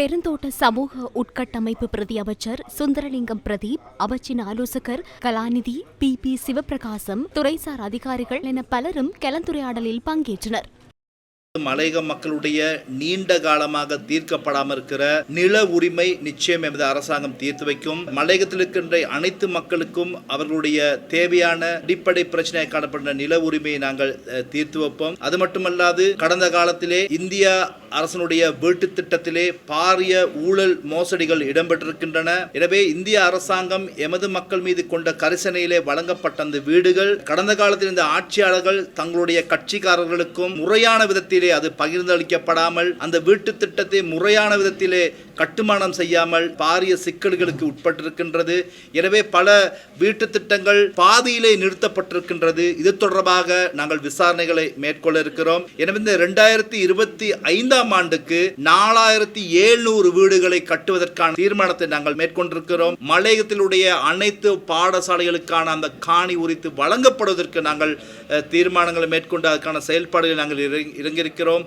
பெருந்தோட்ட சமூக உட்கட்டமைப்பு பிரதி அமைச்சர் சுந்தரலிங்கம் பிரதீப் அவற்றின் ஆலோசகர் கலாநிதி பி. பி. சிவபிரகாசம் துறைசார் அதிகாரிகள் என பலரும் கலந்துரையாடலில் பங்கேற்றனர். மலையக மக்களுடைய நீண்ட காலமாக தீர்க்கப்படாமல் இருக்கிற நில உரிமை நிச்சயம் எமது அரசாங்கம் தீர்த்து வைக்கும். மலையகத்தில் இருக்கின்ற அனைத்து மக்களுக்கும் அவர்களுடைய தேவையான அடிப்படை பிரச்சனை காணப்படுகிற நில உரிமையை நாங்கள் தீர்த்து வைப்போம். அது மட்டுமல்லாது கடந்த காலத்திலே இந்தியா அரசனுடைய வீட்டு திட்டத்திலே பாரிய ஊழல் மோசடிகள் இடம்பெற்றிருக்கின்றன. எனவே இந்திய அரசாங்கம் எமது மக்கள் மீது கொண்ட கரிசனையிலே வழங்கப்பட்ட அந்த வீடுகள் கடந்த காலத்தில் இந்த ஆட்சியாளர்கள் தங்களுடைய கட்சிக்காரர்களுக்கும் முறையான விதத்திலே அது பகிர்ந்தளிக்கப்படாமல் அந்த வீட்டு திட்டத்தை முறையான விதத்திலே கட்டுமானம் செய்யாமல் பாரிய சிக்கல்களுக்கு உட்பட்டிருக்கின்றது. எனவே பல வீட்டு திட்டங்கள் பாதியிலே நிறுத்தப்பட்டிருக்கின்றது. இது தொடர்பாக நாங்கள் விசாரணைகளை மேற்கொள்ள இருக்கிறோம். எனவே இந்த ரெண்டாயிரத்தி இருபத்தி ஐந்தாம் ஆண்டுக்கு நாலாயிரத்தி எழுநூறு வீடுகளை கட்டுவதற்கான தீர்மானத்தை நாங்கள் மேற்கொண்டிருக்கிறோம். மலையகத்திலுடைய அனைத்து பாடசாலைகளுக்கான அந்த காணி உரித்து வழங்கப்படுவதற்கு நாங்கள் தீர்மானங்களை மேற்கொண்டு அதற்கான செயல்பாடுகளை நாங்கள் இறங்கி- இறங்கியிருக்கிறோம்.